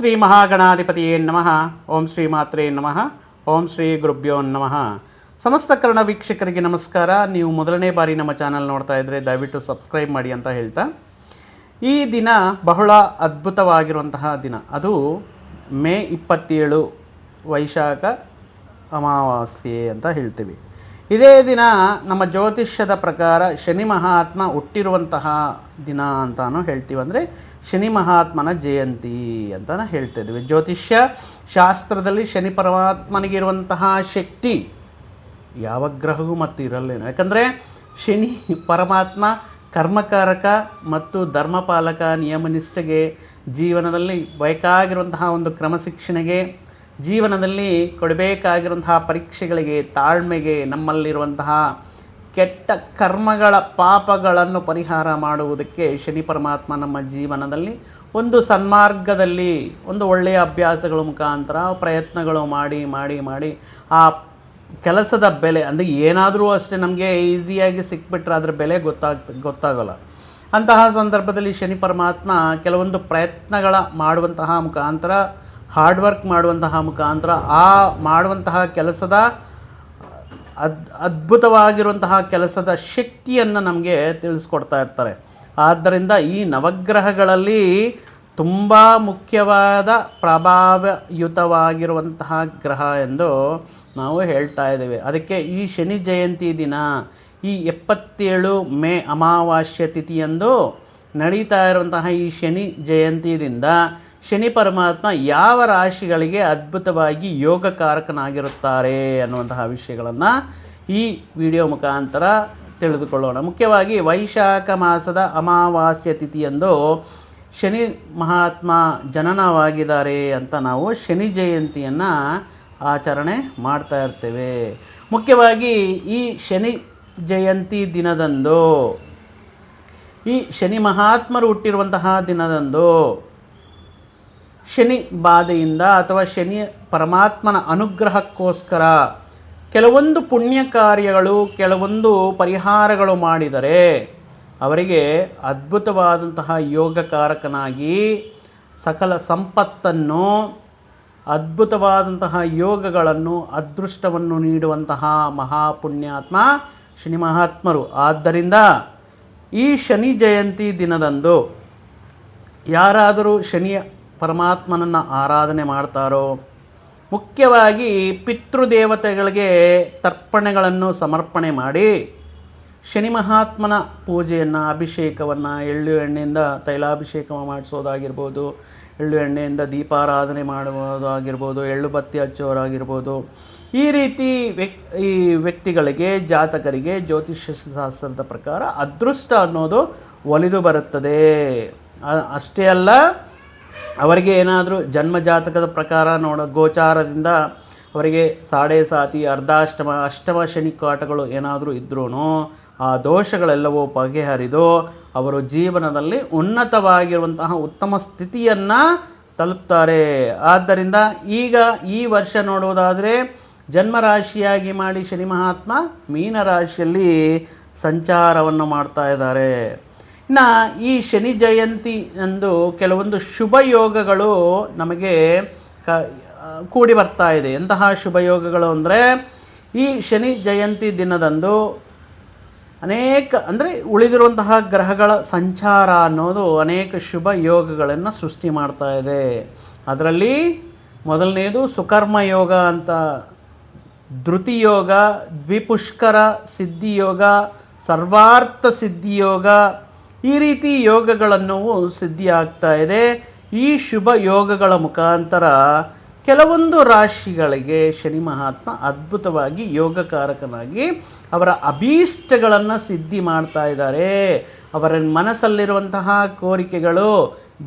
ಶ್ರೀ ಮಹಾಗಣಾಧಿಪತಿಯೇ ನಮಃ. ಓಂ ಶ್ರೀ ಮಾತ್ರೇ ನಮಃ. ಓಂ ಶ್ರೀ ಗುರುಭ್ಯೋ ನಮಃ. ಸಮಸ್ತ ಕರ್ಣ ವೀಕ್ಷಕರಿಗೆ ನಮಸ್ಕಾರ. ನೀವು ಮೊದಲನೇ ಬಾರಿ ನಮ್ಮ ಚಾನಲ್ ನೋಡ್ತಾ ಇದ್ದರೆ ದಯವಿಟ್ಟು ಸಬ್ಸ್ಕ್ರೈಬ್ ಮಾಡಿ ಅಂತ ಹೇಳ್ತಾ. ಈ ದಿನ ಬಹಳ ಅದ್ಭುತವಾಗಿರುವಂತಹ ದಿನ. ಅದು ಮೇ ಇಪ್ಪತ್ತೇಳು ವೈಶಾಖ ಅಮಾವಾಸ್ಯೆ ಅಂತ ಹೇಳ್ತೀವಿ. ಇದೇ ದಿನ ನಮ್ಮ ಜ್ಯೋತಿಷ್ಯದ ಪ್ರಕಾರ ಶನಿ ಮಹಾತ್ಮ ಹುಟ್ಟಿರುವಂತಹ ದಿನ ಅಂತಾನು ಹೇಳ್ತೀವಿ ಅಂದರೆ ಶನಿ ಮಹಾತ್ಮನ ಜಯಂತಿ ಅಂತ ಹೇಳ್ತಾ ಇದ್ದೀವಿ ಜ್ಯೋತಿಷ್ಯ ಶಾಸ್ತ್ರದಲ್ಲಿ ಶನಿ ಪರಮಾತ್ಮನಿಗಿರುವಂತಹ ಶಕ್ತಿ ಯಾವ ಗ್ರಹವೂ ಮತ್ತು ಇರಲ್ಲೇನು ಯಾಕಂದರೆ ಶನಿ ಪರಮಾತ್ಮ ಕರ್ಮಕಾರಕ ಮತ್ತು ಧರ್ಮಪಾಲಕ ನಿಯಮನಿಷ್ಠೆಗೆ ಜೀವನದಲ್ಲಿ ಬೇಕಾಗಿರುವಂತಹ ಒಂದು ಕ್ರಮಶಿಕ್ಷಣೆಗೆ ಜೀವನದಲ್ಲಿ ಕೊಡಬೇಕಾಗಿರುವಂತಹ ಪರೀಕ್ಷೆಗಳಿಗೆ ತಾಳ್ಮೆಗೆ ನಮ್ಮಲ್ಲಿರುವಂತಹ ಕೆಟ್ಟ ಕರ್ಮಗಳ ಪಾಪಗಳನ್ನು ಪರಿಹಾರ ಮಾಡುವುದಕ್ಕೆ ಶನಿ ಪರಮಾತ್ಮ ನಮ್ಮ ಜೀವನದಲ್ಲಿ ಒಂದು ಸನ್ಮಾರ್ಗದಲ್ಲಿ ಒಂದು ಒಳ್ಳೆಯ ಅಭ್ಯಾಸಗಳ ಮುಖಾಂತರ ಪ್ರಯತ್ನಗಳು ಮಾಡಿ ಮಾಡಿ ಮಾಡಿ ಆ ಕೆಲಸದ ಬೆಲೆ, ಅಂದರೆ ಏನಾದರೂ ಅಷ್ಟೇ ನಮಗೆ ಈಸಿಯಾಗಿ ಸಿಕ್ಬಿಟ್ರೆ ಅದರ ಬೆಲೆ ಗೊತ್ತಾಗ್, ಗೊತ್ತಾಗೋಲ್ಲ. ಅಂತಹ ಸಂದರ್ಭದಲ್ಲಿ ಶನಿ ಪರಮಾತ್ಮ ಕೆಲವೊಂದು ಪ್ರಯತ್ನಗಳ ಮಾಡುವಂತಹ ಮುಖಾಂತರ ಹಾರ್ಡ್ ವರ್ಕ್ ಮಾಡುವಂತಹ ಮುಖಾಂತರ ಆ ಮಾಡುವಂತಹ ಕೆಲಸದ ಅದ್ ಅದ್ಭುತವಾಗಿರುವಂತಹ ಕೆಲಸದ ಶಕ್ತಿಯನ್ನು ನಮಗೆ ತಿಳಿಸ್ಕೊಡ್ತಾ ಇರ್ತಾರೆ. ಆದ್ದರಿಂದ ಈ ನವಗ್ರಹಗಳಲ್ಲಿ ತುಂಬ ಮುಖ್ಯವಾದ ಪ್ರಭಾವಯುತವಾಗಿರುವಂತಹ ಗ್ರಹ ಎಂದು ನಾವು ಹೇಳ್ತಾ ಇದ್ದೇವೆ. ಅದಕ್ಕೆ ಈ ಶನಿ ಜಯಂತಿ ದಿನ, ಈ ಎಪ್ಪತ್ತೇಳು ಮೇ ಅಮಾವಾಸ್ಯ ತಿಥಿಯಂದು ನಡೀತಾ ಇರುವಂತಹ ಈ ಶನಿ ಜಯಂತಿಯಿಂದ ಶನಿ ಪರಮಾತ್ಮ ಯಾವ ರಾಶಿಗಳಿಗೆ ಅದ್ಭುತವಾಗಿ ಯೋಗಕಾರಕನಾಗಿರುತ್ತಾರೆ ಅನ್ನುವಂತಹ ವಿಷಯಗಳನ್ನು ಈ ವಿಡಿಯೋ ಮುಖಾಂತರ ತಿಳಿದುಕೊಳ್ಳೋಣ. ಮುಖ್ಯವಾಗಿ ವೈಶಾಖ ಮಾಸದ ಅಮಾವಾಸ್ಯ ತಿಥಿಯಂದು ಶನಿ ಮಹಾತ್ಮ ಜನನವಾಗಿದ್ದಾರೆ ಅಂತ ನಾವು ಶನಿ ಜಯಂತಿಯನ್ನು ಆಚರಣೆ ಮಾಡ್ತಾ ಇರ್ತೇವೆ. ಮುಖ್ಯವಾಗಿ ಈ ಶನಿ ಜಯಂತಿ ದಿನದಂದು, ಈ ಶನಿ ಮಹಾತ್ಮರು ಹುಟ್ಟಿರುವಂತಹ ದಿನದಂದು ಶನಿ ಬಾಧೆಯಿಂದ ಅಥವಾ ಶನಿ ಪರಮಾತ್ಮನ ಅನುಗ್ರಹಕ್ಕೋಸ್ಕರ ಕೆಲವೊಂದು ಪುಣ್ಯ ಕಾರ್ಯಗಳು, ಕೆಲವೊಂದು ಪರಿಹಾರಗಳು ಮಾಡಿದರೆ ಅವರಿಗೆ ಅದ್ಭುತವಾದಂತಹ ಯೋಗಕಾರಕನಾಗಿ ಸಕಲ ಸಂಪತ್ತನ್ನು, ಅದ್ಭುತವಾದಂತಹ ಯೋಗಗಳನ್ನು, ಅದೃಷ್ಟವನ್ನು ನೀಡುವಂತಹ ಮಹಾಪುಣ್ಯಾತ್ಮ ಶನಿ ಮಹಾತ್ಮರು. ಆದ್ದರಿಂದ ಈ ಶನಿ ಜಯಂತಿ ದಿನದಂದು ಯಾರಾದರೂ ಶನಿಯ ಪರಮಾತ್ಮನನ್ನು ಆರಾಧನೆ ಮಾಡ್ತಾರೋ? ಮುಖ್ಯವಾಗಿ ಪಿತೃದೇವತೆಗಳಿಗೆ ತರ್ಪಣೆಗಳನ್ನು ಸಮರ್ಪಣೆ ಮಾಡಿ ಶನಿ ಮಹಾತ್ಮನ ಪೂಜೆಯನ್ನು, ಅಭಿಷೇಕವನ್ನು, ಎಳ್ಳು ಎಣ್ಣೆಯಿಂದ ತೈಲಾಭಿಷೇಕ ಮಾಡಿಸೋದಾಗಿರ್ಬೋದು, ಎಳ್ಳು ಎಣ್ಣೆಯಿಂದ ದೀಪಾರಾಧನೆ ಮಾಡುವುದಾಗಿರ್ಬೋದು, ಎಳ್ಳು ಬತ್ತಿ ಹಚ್ಚೋರಾಗಿರ್ಬೋದು. ಈ ರೀತಿ ವ್ಯಕ್ ಈ ವ್ಯಕ್ತಿಗಳಿಗೆ, ಜಾತಕರಿಗೆ, ಜ್ಯೋತಿಷ್ಯ ಶಾಸ್ತ್ರದ ಪ್ರಕಾರ ಅದೃಷ್ಟ ಅನ್ನೋದು ಒಲಿದು ಬರುತ್ತದೆ. ಅಷ್ಟೇ ಅಲ್ಲ ಅವರಿಗೆ ಏನಾದರೂ ಜನ್ಮಜಾತಕದ ಪ್ರಕಾರ ನೋಡ ಗೋಚಾರದಿಂದ ಅವರಿಗೆ ಸಾಡೆ ಸಾತಿ, ಅರ್ಧಾಷ್ಟಮ, ಅಷ್ಟಮ ಶನಿ ಕಾಟಗಳು ಏನಾದರೂ ಇದ್ರೂ ಆ ದೋಷಗಳೆಲ್ಲವೂ ಬಗೆಹರಿದು ಅವರು ಜೀವನದಲ್ಲಿ ಉನ್ನತವಾಗಿರುವಂತಹ ಉತ್ತಮ ಸ್ಥಿತಿಯನ್ನು ತಲುಪ್ತಾರೆ. ಆದ್ದರಿಂದ ಈಗ ಈ ವರ್ಷ ನೋಡುವುದಾದರೆ ಜನ್ಮರಾಶಿಯಾಗಿ ಮಾಡಿ ಶನಿ ಮಹಾತ್ಮ ಮೀನರಾಶಿಯಲ್ಲಿ ಸಂಚಾರವನ್ನು ಮಾಡ್ತಾ ಇದ್ದಾರೆ. ಇನ್ನು ಈ ಶನಿ ಜಯಂತಿ ಎಂದು ಕೆಲವೊಂದು ಶುಭ ಯೋಗಗಳು ನಮಗೆ ಕ ಕೂಡಿ ಬರ್ತಾ ಇದೆ. ಎಂತಹ ಶುಭ ಯೋಗಗಳು ಅಂದರೆ, ಈ ಶನಿ ಜಯಂತಿ ದಿನದಂದು ಅನೇಕ, ಅಂದರೆ ಉಳಿದಿರುವಂತಹ ಗ್ರಹಗಳ ಸಂಚಾರ ಅನ್ನೋದು ಅನೇಕ ಶುಭ ಯೋಗಗಳನ್ನು ಸೃಷ್ಟಿ ಮಾಡ್ತಾ ಇದೆ. ಅದರಲ್ಲಿ ಮೊದಲನೆಯದು ಸುಕರ್ಮ ಯೋಗ ಅಂತ, ಧೃತಿ ಯೋಗ, ದ್ವಿಪುಷ್ಕರ ಸಿದ್ಧಿಯೋಗ ಸರ್ವಾರ್ಥ ಸಿದ್ಧಿಯೋಗ ಈ ರೀತಿ ಯೋಗಗಳನ್ನು ಸಿದ್ಧಿಯಾಗ್ತಾ ಇದೆ. ಈ ಶುಭ ಯೋಗಗಳ ಮುಖಾಂತರ ಕೆಲವೊಂದು ರಾಶಿಗಳಿಗೆ ಶನಿ ಮಹಾತ್ಮ ಅದ್ಭುತವಾಗಿ ಯೋಗಕಾರಕನಾಗಿ ಅವರ ಅಭೀಷ್ಟಗಳನ್ನು ಸಿದ್ಧಿ ಮಾಡ್ತಾ ಇದ್ದಾರೆ. ಅವರ ಮನಸ್ಸಲ್ಲಿರುವಂತಹ ಕೋರಿಕೆಗಳು,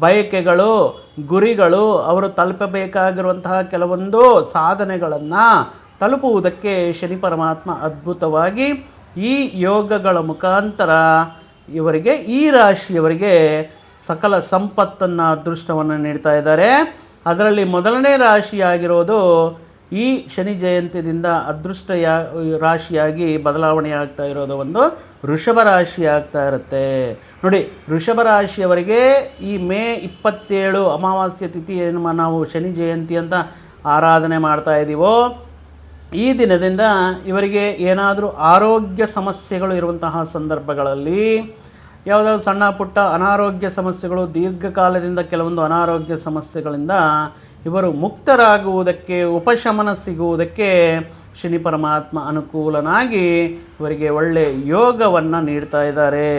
ಬಯಕೆಗಳು, ಗುರಿಗಳು, ಅವರು ತಲುಪಬೇಕಾಗಿರುವಂತಹ ಕೆಲವೊಂದು ಸಾಧನೆಗಳನ್ನು ತಲುಪುವುದಕ್ಕೆ ಶನಿ ಪರಮಾತ್ಮ ಅದ್ಭುತವಾಗಿ ಈ ಯೋಗಗಳ ಮುಖಾಂತರ ಇವರಿಗೆ ಈ ರಾಶಿಯವರಿಗೆ ಸಕಲ ಸಂಪತ್ತನ್ನು, ಅದೃಷ್ಟವನ್ನು ನೀಡ್ತಾ ಇದ್ದಾರೆ. ಅದರಲ್ಲಿ ಮೊದಲನೇ ರಾಶಿಯಾಗಿರೋದು ಈ ಶನಿ ಜಯಂತಿಯಿಂದ ಅದೃಷ್ಟ ರಾಶಿಯಾಗಿ ಬದಲಾವಣೆ ಆಗ್ತಾ ಇರೋದು ಒಂದು ಋಷಭ ರಾಶಿ ಆಗ್ತಾ ಇರುತ್ತೆ. ನೋಡಿ ಋಷಭ ರಾಶಿಯವರಿಗೆ ಈ ಮೇ ಇಪ್ಪತ್ತೇಳು ಅಮಾವಾಸ್ಯ ತಿಥಿ ಏನು ನಾವು ಶನಿ ಜಯಂತಿ ಅಂತ ಆರಾಧನೆ ಮಾಡ್ತಾ ಇದ್ದೀವೋ ಈ ದಿನದಿಂದ ಇವರಿಗೆ ಏನಾದರೂ ಆರೋಗ್ಯ ಸಮಸ್ಯೆಗಳು ಇರುವಂತಹ ಸಂದರ್ಭಗಳಲ್ಲಿ ಯಾವುದಾದ್ರು ಸಣ್ಣ ಪುಟ್ಟ ಅನಾರೋಗ್ಯ ಸಮಸ್ಯೆಗಳು ದೀರ್ಘಕಾಲದಿಂದ ಕೆಲವೊಂದು ಅನಾರೋಗ್ಯ ಸಮಸ್ಯೆಗಳಿಂದ ಇವರು ಮುಕ್ತರಾಗುವುದಕ್ಕೆ, ಉಪಶಮನ ಸಿಗುವುದಕ್ಕೆ ಶನಿ ಪರಮಾತ್ಮ ಅನುಕೂಲನಾಗಿ ಇವರಿಗೆ ಒಳ್ಳೆಯ ಯೋಗವನ್ನು ನೀಡ್ತಾ ಇದ್ದಾರೆ.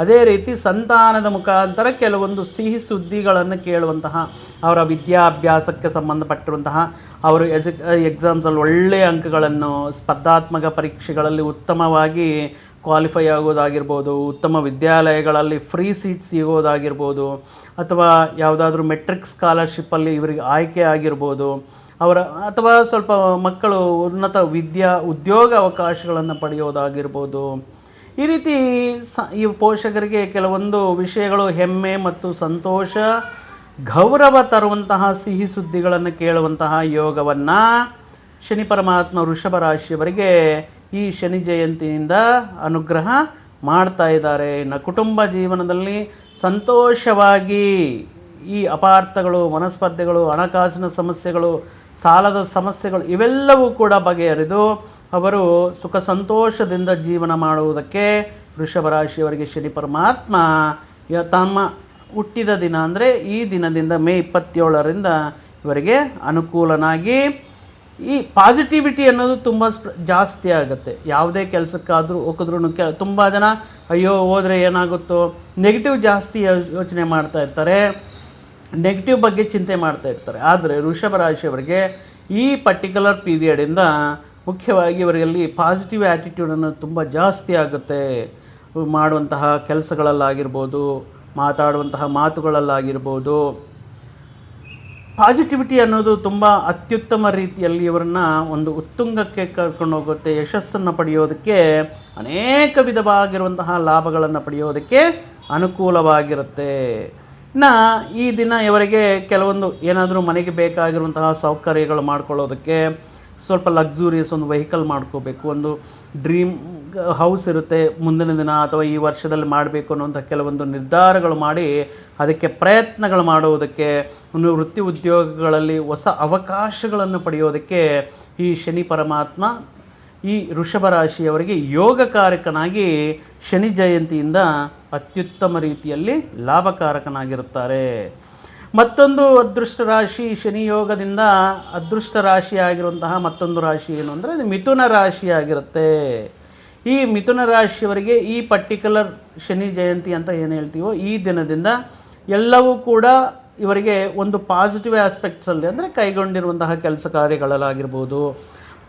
ಅದೇ ರೀತಿ ಸಂತಾನದ ಮುಖಾಂತರ ಕೆಲವೊಂದು ಸಿಹಿ ಸುದ್ದಿಗಳನ್ನು ಕೇಳುವಂತಹ, ಅವರ ವಿದ್ಯಾಭ್ಯಾಸಕ್ಕೆ ಸಂಬಂಧಪಟ್ಟಿರುವಂತಹ, ಅವರು ಎಜು ಎಕ್ಸಾಮ್ಸಲ್ಲಿ ಒಳ್ಳೆಯ ಅಂಕಗಳನ್ನು ಸ್ಪರ್ಧಾತ್ಮಕ ಪರೀಕ್ಷೆಗಳಲ್ಲಿ ಉತ್ತಮವಾಗಿ ಕ್ವಾಲಿಫೈ ಆಗೋದಾಗಿರ್ಬೋದು, ಉತ್ತಮ ವಿದ್ಯಾಲಯಗಳಲ್ಲಿ ಫ್ರೀ ಸೀಟ್ ಸಿಗೋದಾಗಿರ್ಬೋದು, ಅಥವಾ ಯಾವುದಾದ್ರೂ ಮೆಟ್ರಿಕ್ ಸ್ಕಾಲರ್ಶಿಪ್ಪಲ್ಲಿ ಇವರಿಗೆ ಆಯ್ಕೆ ಆಗಿರ್ಬೋದು, ಅವರ, ಅಥವಾ ಸ್ವಲ್ಪ ಮಕ್ಕಳು ಉನ್ನತ ವಿದ್ಯಾ ಉದ್ಯೋಗ ಅವಕಾಶಗಳನ್ನು ಪಡೆಯೋದಾಗಿರ್ಬೋದು ಈ ರೀತಿ ಸ ಈ ಪೋಷಕರಿಗೆ ಕೆಲವೊಂದು ವಿಷಯಗಳು ಹೆಮ್ಮೆ ಮತ್ತು ಸಂತೋಷ, ಗೌರವ ತರುವಂತಹ ಸಿಹಿ ಸುದ್ದಿಗಳನ್ನು ಕೇಳುವಂತಹ ಯೋಗವನ್ನು ಶನಿ ಪರಮಾತ್ಮ ವೃಷಭ ರಾಶಿಯವರಿಗೆ ಈ ಶನಿ ಜಯಂತಿಯಿಂದ ಅನುಗ್ರಹ ಮಾಡ್ತಾ ಇದ್ದಾರೆ. ಇನ್ನು ಕುಟುಂಬ ಜೀವನದಲ್ಲಿ ಸಂತೋಷವಾಗಿ ಈ ಅಪಾರ್ಥಗಳು, ಮನಸ್ಪರ್ಧೆಗಳು, ಹಣಕಾಸಿನ ಸಮಸ್ಯೆಗಳು, ಸಾಲದ ಸಮಸ್ಯೆಗಳು ಇವೆಲ್ಲವೂ ಕೂಡ ಬಗೆಹರಿದು ಅವರು ಸುಖ ಸಂತೋಷದಿಂದ ಜೀವನ ಮಾಡುವುದಕ್ಕೆ ವೃಷಭ ರಾಶಿಯವರಿಗೆ ಶನಿ ಪರಮಾತ್ಮ ತಮ್ಮ ಹುಟ್ಟಿದ ದಿನ ಅಂದರೆ ಈ ದಿನದಿಂದ ಮೇ ಇಪ್ಪತ್ತೇಳರಿಂದ ಇವರಿಗೆ ಅನುಕೂಲನಾಗಿ ಈ ಪಾಸಿಟಿವಿಟಿ ಅನ್ನೋದು ತುಂಬ ಜಾಸ್ತಿ ಆಗುತ್ತೆ. ಯಾವುದೇ ಕೆಲಸಕ್ಕಾದರೂ ಹೋಗಿದ್ರು ಕೆ ತುಂಬ ಜನ ಅಯ್ಯೋ ಹೋದರೆ ಏನಾಗುತ್ತೋ ನೆಗೆಟಿವ್ ಜಾಸ್ತಿ ಯೋಚನೆ ಮಾಡ್ತಾ ಇರ್ತಾರೆ. ನೆಗೆಟಿವ್ ಬಗ್ಗೆ ಚಿಂತೆ ಮಾಡ್ತಾ ಇರ್ತಾರೆ. ಆದರೆ ವೃಷಭ ರಾಶಿಯವರಿಗೆ ಈ ಪರ್ಟಿಕ್ಯುಲರ್ ಪೀರಿಯಡಿಂದ ಮುಖ್ಯವಾಗಿ ಇವರಲ್ಲಿ ಪಾಸಿಟಿವ್ ಆ್ಯಟಿಟ್ಯೂಡನ್ನು ತುಂಬ ಜಾಸ್ತಿ ಆಗುತ್ತೆ. ಮಾಡುವಂತಹ ಕೆಲಸಗಳಲ್ಲಾಗಿರ್ಬೋದು, ಮಾತಾಡುವಂತಹ ಮಾತುಗಳಲ್ಲಾಗಿರ್ಬೋದು. ಪಾಸಿಟಿವಿಟಿ ಅನ್ನೋದು ತುಂಬ ಅತ್ಯುತ್ತಮ ರೀತಿಯಲ್ಲಿ ಇವರನ್ನ ಒಂದು ಉತ್ತುಂಗಕ್ಕೆ ಕರ್ಕೊಂಡು ಹೋಗುತ್ತೆ, ಯಶಸ್ಸನ್ನು ಪಡೆಯೋದಕ್ಕೆ, ಅನೇಕ ವಿಧವಾಗಿರುವಂತಹ ಲಾಭಗಳನ್ನು ಪಡೆಯೋದಕ್ಕೆ ಅನುಕೂಲವಾಗಿರುತ್ತೆ. ಇನ್ನು ಈ ದಿನ ಇವರಿಗೆ ಕೆಲವೊಂದು ಏನಾದರೂ ಮನೆಗೆ ಬೇಕಾಗಿರುವಂತಹ ಸೌಕರ್ಯಗಳು ಮಾಡ್ಕೊಳ್ಳೋದಕ್ಕೆ ಸ್ವಲ್ಪ ಲಕ್ಸುರಿಯಸ್ ಒಂದು ವೆಹಿಕಲ್ ಮಾಡ್ಕೋಬೇಕು. ಒಂದು ಡ್ರೀಮ್ ಹೌಸ್ ಇರುತ್ತೆ ಮುಂದಿನ ದಿನ ಅಥವಾ ಈ ವರ್ಷದಲ್ಲಿ ಮಾಡಬೇಕು ಅನ್ನುವಂಥ ಕೆಲವೊಂದು ನಿರ್ಧಾರಗಳು ಮಾಡಿ ಅದಕ್ಕೆ ಪ್ರಯತ್ನಗಳು ಮಾಡುವುದಕ್ಕೆ ವೃತ್ತಿ ಉದ್ಯೋಗಗಳಲ್ಲಿ ಹೊಸ ಅವಕಾಶಗಳನ್ನು ಪಡೆಯೋದಕ್ಕೆ ಈ ಶನಿ ಪರಮಾತ್ಮ, ಈ ಋಷಭ ರಾಶಿಯವರಿಗೆ ಯೋಗಕಾರಕನಾಗಿ ಶನಿ ಜಯಂತಿಯಿಂದ ಅತ್ಯುತ್ತಮ ರೀತಿಯಲ್ಲಿ ಲಾಭಕಾರಕನಾಗಿರುತ್ತಾರೆ. ಮತ್ತೊಂದು ಅದೃಷ್ಟ ರಾಶಿ ಶನಿಯೋಗದಿಂದ ಅದೃಷ್ಟ ರಾಶಿ ಆಗಿರುವಂತಹ ಮತ್ತೊಂದು ರಾಶಿ ಏನು ಅಂದರೆ ಅದು ಮಿಥುನ ರಾಶಿಯಾಗಿರುತ್ತೆ ಈ ಮಿಥುನ ರಾಶಿಯವರಿಗೆ ಈ ಪರ್ಟಿಕ್ಯುಲರ್ ಶನಿ ಜಯಂತಿ ಅಂತ ಏನು ಹೇಳ್ತೀವೋ ಈ ದಿನದಿಂದ ಎಲ್ಲವೂ ಕೂಡ ಇವರಿಗೆ ಒಂದು ಪಾಸಿಟಿವ್ ಆಸ್ಪೆಕ್ಟ್ಸಲ್ಲಿ ಅಂದರೆ ಕೈಗೊಂಡಿರುವಂತಹ ಕೆಲಸ ಕಾರ್ಯಗಳಲ್ಲಾಗಿರ್ಬೋದು,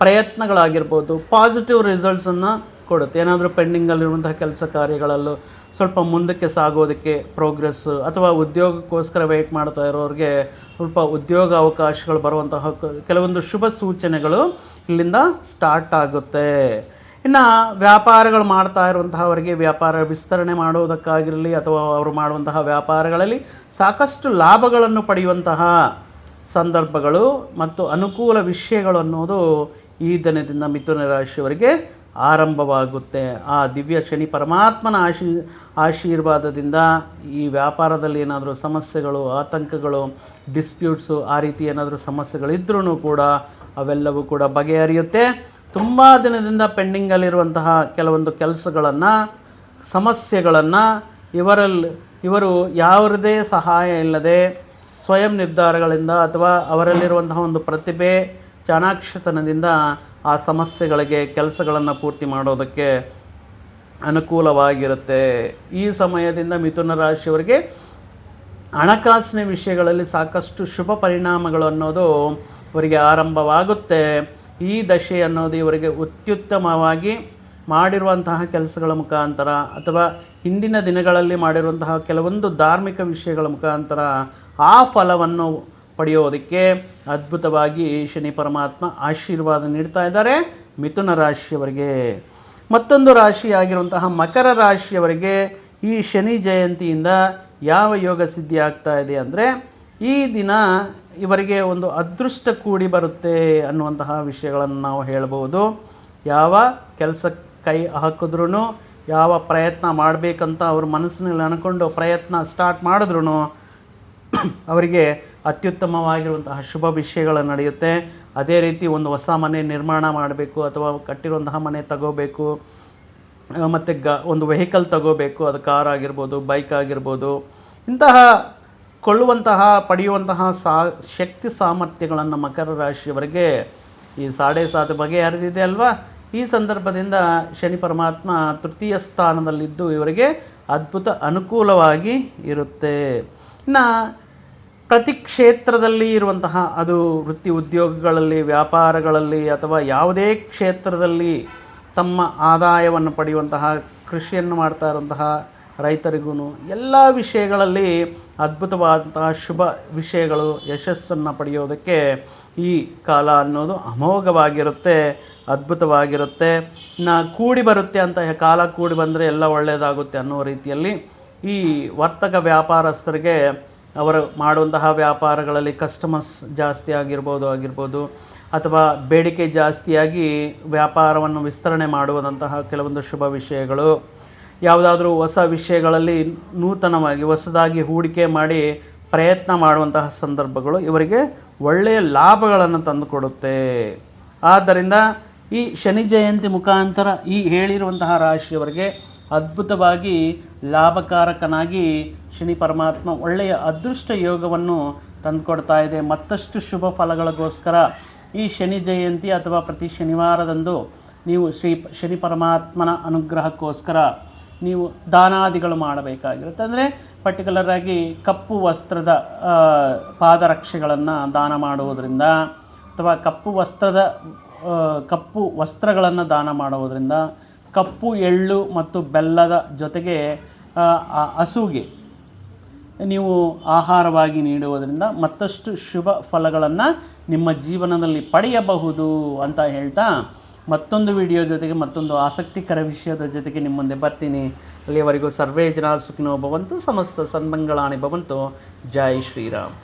ಪ್ರಯತ್ನಗಳಾಗಿರ್ಬೋದು ಪಾಸಿಟಿವ್ ರಿಸಲ್ಟ್ಸನ್ನು ಕೊಡುತ್ತೆ. ಏನಾದರೂ ಪೆಂಡಿಂಗಲ್ಲಿರುವಂತಹ ಕೆಲಸ ಕಾರ್ಯಗಳಲ್ಲೂ ಸ್ವಲ್ಪ ಮುಂದಕ್ಕೆ ಸಾಗೋದಕ್ಕೆ ಪ್ರೋಗ್ರೆಸ್ ಅಥವಾ ಉದ್ಯೋಗಕ್ಕೋಸ್ಕರ ವೆಯ್ಟ್ ಮಾಡ್ತಾ ಇರೋರಿಗೆ ಸ್ವಲ್ಪ ಉದ್ಯೋಗ ಅವಕಾಶಗಳು ಬರುವಂತಹ ಕೆಲವೊಂದು ಶುಭ ಸೂಚನೆಗಳು ಇಲ್ಲಿಂದ ಸ್ಟಾರ್ಟ್ ಆಗುತ್ತೆ. ಇನ್ನು ವ್ಯಾಪಾರಗಳು ಮಾಡ್ತಾ ಇರುವಂತಹವರಿಗೆ ವ್ಯಾಪಾರ ವಿಸ್ತರಣೆ ಮಾಡುವುದಕ್ಕಾಗಿರಲಿ ಅಥವಾ ಅವರು ಮಾಡುವಂತಹ ವ್ಯಾಪಾರಗಳಲ್ಲಿ ಸಾಕಷ್ಟು ಲಾಭಗಳನ್ನು ಪಡೆಯುವಂತಹ ಸಂದರ್ಭಗಳು ಮತ್ತು ಅನುಕೂಲ ವಿಷಯಗಳು ಅನ್ನೋದು ಈ ದಿನದಿಂದ ಮಿಥುನ ರಾಶಿಯವರಿಗೆ ಆರಂಭವಾಗುತ್ತೆ. ಆ ದಿವ್ಯ ಶನಿ ಪರಮಾತ್ಮನ ಆಶೀ, ಆಶೀರ್ವಾದದಿಂದ ಈ ವ್ಯಾಪಾರದಲ್ಲಿ ಏನಾದರೂ ಸಮಸ್ಯೆಗಳು, ಆತಂಕಗಳು ಡಿಸ್ಪ್ಯೂಟ್ಸು ಆ ರೀತಿ ಏನಾದರೂ ಸಮಸ್ಯೆಗಳಿದ್ರೂ ಕೂಡ ಅವೆಲ್ಲವೂ ಕೂಡ ಬಗೆಹರಿಯುತ್ತೆ. ತುಂಬ ದಿನದಿಂದ ಪೆಂಡಿಂಗಲ್ಲಿರುವಂತಹ ಕೆಲವೊಂದು ಕೆಲಸಗಳನ್ನು, ಸಮಸ್ಯೆಗಳನ್ನು ಇವರಲ್ಲಿ ಇವರು ಯಾವುದೇ ಸಹಾಯ ಇಲ್ಲದೆ ಸ್ವಯಂ ನಿರ್ಧಾರಗಳಿಂದ ಅಥವಾ ಅವರಲ್ಲಿರುವಂತಹ ಒಂದು ಪ್ರತಿಭೆ, ಚಾಣಾಕ್ಷತನದಿಂದ ಆ ಸಮಸ್ಯೆಗಳಿಗೆ ಕೆಲಸಗಳನ್ನು ಪೂರ್ತಿ ಮಾಡೋದಕ್ಕೆ ಅನುಕೂಲವಾಗಿರುತ್ತೆ. ಈ ಸಮಯದಿಂದ ಮಿಥುನ ರಾಶಿಯವರಿಗೆ ಹಣಕಾಸಿನ ವಿಷಯಗಳಲ್ಲಿ ಸಾಕಷ್ಟು ಶುಭ ಪರಿಣಾಮಗಳು ಅನ್ನೋದು ಇವರಿಗೆ ಆರಂಭವಾಗುತ್ತೆ. ಈ ದಶೆ ಅನ್ನೋದು ಇವರಿಗೆ ಅತ್ಯುತ್ತಮವಾಗಿ ಮಾಡಿರುವಂತಹ ಕೆಲಸಗಳ ಮುಖಾಂತರ ಅಥವಾ ಹಿಂದಿನ ದಿನಗಳಲ್ಲಿ ಮಾಡಿರುವಂತಹ ಕೆಲವೊಂದು ಧಾರ್ಮಿಕ ವಿಷಯಗಳ ಮುಖಾಂತರ ಆ ಫಲವನ್ನು ಪಡೆಯೋದಕ್ಕೆ ಅದ್ಭುತವಾಗಿ ಶನಿ ಪರಮಾತ್ಮ ಆಶೀರ್ವಾದ ನೀಡ್ತಾ ಇದ್ದಾರೆ ಮಿಥುನ ರಾಶಿಯವರಿಗೆ. ಮತ್ತೊಂದು ರಾಶಿ ಆಗಿರುವಂತಹ ಮಕರ ರಾಶಿಯವರಿಗೆ ಈ ಶನಿ ಜಯಂತಿಯಿಂದ ಯಾವ ಯೋಗ ಸಿದ್ಧಿ ಆಗ್ತಾ ಇದೆ ಅಂದರೆ ಈ ದಿನ ಇವರಿಗೆ ಒಂದು ಅದೃಷ್ಟ ಕೂಡಿ ಬರುತ್ತೆ ಅನ್ನುವಂತಹ ವಿಷಯಗಳನ್ನು ನಾವು ಹೇಳಬಹುದು ಯಾವ ಕೆಲಸ ಕೈ ಹಾಕಿದ್ರೂ ಯಾವ ಪ್ರಯತ್ನ ಮಾಡಬೇಕಂತ ಅವ್ರ ಮನಸ್ಸಿನಲ್ಲಿ ಅನ್ಕೊಂಡು ಪ್ರಯತ್ನ ಸ್ಟಾರ್ಟ್ ಮಾಡಿದ್ರು ಅವರಿಗೆ ಅತ್ಯುತ್ತಮವಾಗಿರುವಂತಹ ಶುಭ ವಿಷಯಗಳು ನಡೆಯುತ್ತೆ. ಅದೇ ರೀತಿ ಒಂದು ಹೊಸ ಮನೆ ನಿರ್ಮಾಣ ಮಾಡಬೇಕು ಅಥವಾ ಕಟ್ಟಿರುವಂತಹ ಮನೆ ತಗೋಬೇಕು. ಮತ್ತು ಗ, ಒಂದು ವೆಹಿಕಲ್ ತಗೋಬೇಕು. ಅದು ಕಾರ್ ಆಗಿರ್ಬೋದು ಬೈಕ್ ಆಗಿರ್ಬೋದು. ಇಂತಹ ಕೊಳ್ಳುವಂತಹ, ಪಡೆಯುವಂತಹ ಸಾ, ಶಕ್ತಿ ಸಾಮರ್ಥ್ಯಗಳನ್ನು ಮಕರ ರಾಶಿಯವರಿಗೆ ಈ ಸಾಡೆ ಸಾತು ಬಗೆಹರಿದಿದೆ ಅಲ್ವಾ? ಈ ಸಂದರ್ಭದಿಂದ ಶನಿ ಪರಮಾತ್ಮ ತೃತೀಯ ಸ್ಥಾನದಲ್ಲಿದ್ದು ಇವರಿಗೆ ಅದ್ಭುತ ಅನುಕೂಲವಾಗಿ ಇರುತ್ತೆ. ಇನ್ನು ಪ್ರತಿ ಕ್ಷೇತ್ರದಲ್ಲಿ ಇರುವಂತಹ ಅದು ವೃತ್ತಿ ಉದ್ಯೋಗಗಳಲ್ಲಿ, ವ್ಯಾಪಾರಗಳಲ್ಲಿ ಅಥವಾ ಯಾವುದೇ ಕ್ಷೇತ್ರದಲ್ಲಿ ತಮ್ಮ ಆದಾಯವನ್ನು ಪಡೆಯುವಂತಹ, ಕೃಷಿಯನ್ನು ಮಾಡ್ತಾ ಇರುವಂತಹ ರೈತರಿಗೂ ಎಲ್ಲ ವಿಷಯಗಳಲ್ಲಿ ಅದ್ಭುತವಾದಂತಹ ಶುಭ ವಿಷಯಗಳು, ಯಶಸ್ಸನ್ನು ಪಡೆಯೋದಕ್ಕೆ ಈ ಕಾಲ ಅನ್ನೋದು ಅಮೋಘವಾಗಿರುತ್ತೆ, ಅದ್ಭುತವಾಗಿರುತ್ತೆ. ನಾ ಕೂಡಿ ಬರುತ್ತೆ ಅಂತ ಕಾಲ ಕೂಡಿ ಬಂದರೆ ಎಲ್ಲ ಒಳ್ಳೆಯದಾಗುತ್ತೆ ಅನ್ನೋ ರೀತಿಯಲ್ಲಿ ಈ ವರ್ತಕ ವ್ಯಾಪಾರಸ್ಥರಿಗೆ ಅವರು ಮಾಡುವಂತಹ ವ್ಯಾಪಾರಗಳಲ್ಲಿ ಕಸ್ಟಮರ್ಸ್ ಜಾಸ್ತಿ ಆಗಿರ್ಬೋದು ಆಗಿರ್ಬೋದು, ಅಥವಾ ಬೇಡಿಕೆ ಜಾಸ್ತಿಯಾಗಿ ವ್ಯಾಪಾರವನ್ನು ವಿಸ್ತರಣೆ ಮಾಡುವಂತಹ ಕೆಲವೊಂದು ಶುಭ ವಿಷಯಗಳು. ಯಾವುದಾದ್ರೂ ಹೊಸ ವಿಷಯಗಳಲ್ಲಿ ನೂತನವಾಗಿ, ಹೊಸದಾಗಿ ಹೂಡಿಕೆ ಮಾಡಿ ಪ್ರಯತ್ನ ಮಾಡುವಂತಹ ಸಂದರ್ಭಗಳು ಇವರಿಗೆ ಒಳ್ಳೆಯ ಲಾಭಗಳನ್ನು ತಂದುಕೊಡುತ್ತೆ ಆದ್ದರಿಂದ ಈ ಶನಿ ಜಯಂತಿ ಮುಖಾಂತರ ಈ ಹೇಳಿರುವಂತಹ ರಾಶಿಯವರಿಗೆ ಅದ್ಭುತವಾಗಿ ಲಾಭಕಾರಕನಾಗಿ ಶನಿ ಪರಮಾತ್ಮ ಒಳ್ಳೆಯ ಅದೃಷ್ಟ ಯೋಗವನ್ನು ತಂದುಕೊಡ್ತಾ ಇದೆ. ಮತ್ತಷ್ಟು ಶುಭ ಫಲಗಳಿಗೋಸ್ಕರ ಈ ಶನಿ ಜಯಂತಿ ಅಥವಾ ಪ್ರತಿ ಶನಿವಾರದಂದು ನೀವು ಶ್ರೀ ಶನಿ ಪರಮಾತ್ಮನ ಅನುಗ್ರಹಕ್ಕೋಸ್ಕರ ನೀವು ದಾನಾದಿಗಳು ಮಾಡಬೇಕಾಗಿರುತ್ತೆ. ಅಂದರೆ ಪರ್ಟಿಕ್ಯುಲರ್ ಆಗಿ ಕಪ್ಪು ವಸ್ತ್ರದ ಪಾದರಕ್ಷೆಗಳನ್ನು ದಾನ ಮಾಡುವುದರಿಂದ ಅಥವಾ ಕಪ್ಪು ವಸ್ತ್ರದ ಕಪ್ಪು ವಸ್ತ್ರಗಳನ್ನು ದಾನ ಮಾಡುವುದರಿಂದ ಕಪ್ಪು, ಎಳ್ಳು ಮತ್ತು ಬೆಲ್ಲದ ಜೊತೆಗೆ ಹಸುಗೆ. ನೀವು ಆಹಾರವಾಗಿ ನೀಡುವುದರಿಂದ ಮತ್ತಷ್ಟು ಶುಭ ಫಲಗಳನ್ನು ನಿಮ್ಮ ಜೀವನದಲ್ಲಿ ಪಡೆಯಬಹುದು ಅಂತ ಹೇಳ್ತಾ ಮತ್ತೊಂದು ವಿಡಿಯೋ ಜೊತೆಗೆ ಮತ್ತೊಂದು ಆಸಕ್ತಿಕರ ವಿಷಯದ ಜೊತೆಗೆ ನಿಮ್ಮ ಮುಂದೆ ಬರ್ತೀನಿ. ಅಲ್ಲಿಯವರೆಗೂ ಸರ್ವೇ ಜನ ಸುಖಿನೋ ಭವಂತು, ಸಮಸ್ತ ಸನ್ಮಂಗಳಾಣಿ ಭವಂತು. ಜೈ ಶ್ರೀರಾಮ್.